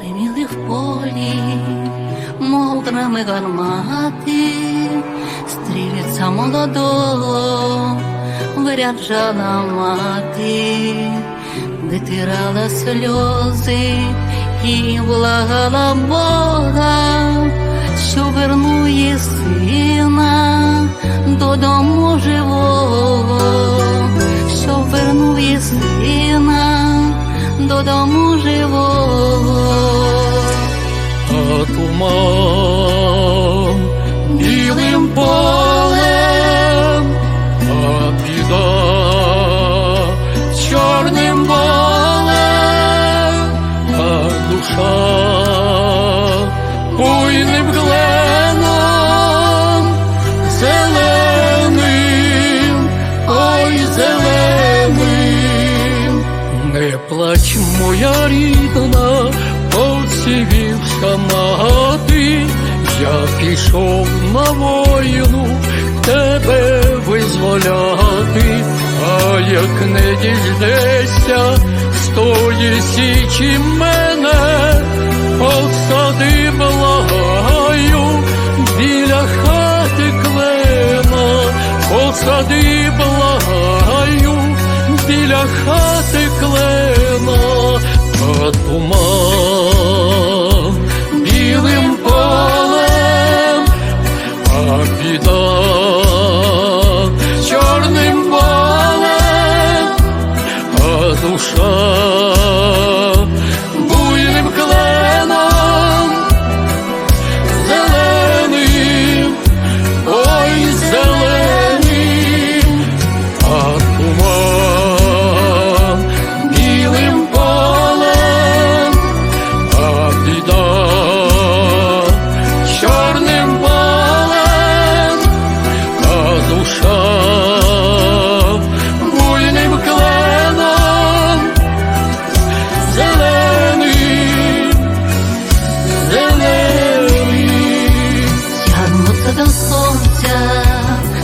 Гриміли в полі, мудрами гармати, стріліця молодого виряджала мати, витирала сльози і благала Бога, що вернує сина додому живого, що вернує сина додому живого туман білим полем, а біда чорним болем, а душа буйним гленом, зеленим, ой, зеленим. Не плач, моя рідна, поцівівша мати, я пішов на війну тебе визволяти, а як не діждешся з тої січі мене, посади благаю біля хати клена, посади благаю біля хати клена, сонця,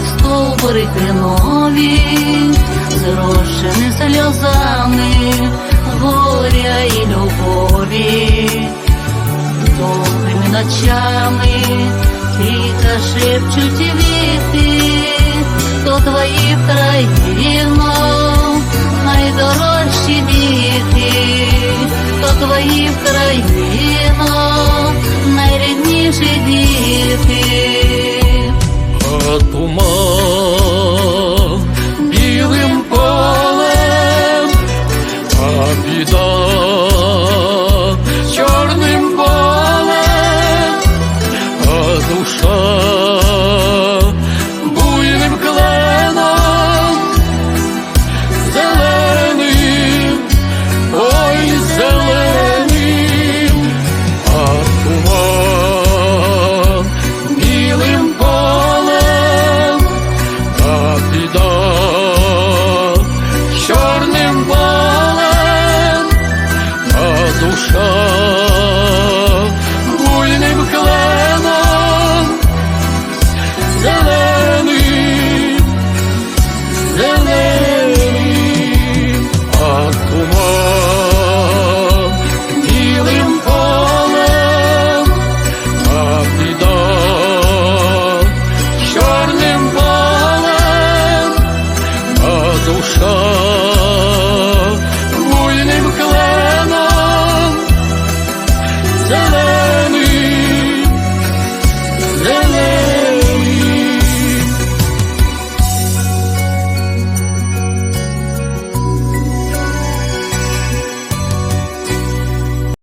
стовбури кленові, зрошені сльозами, горя і любові, довгими ночами тихо шепчуть віти, до твоїх країно, найдорожчі діти, до твоїх країно, А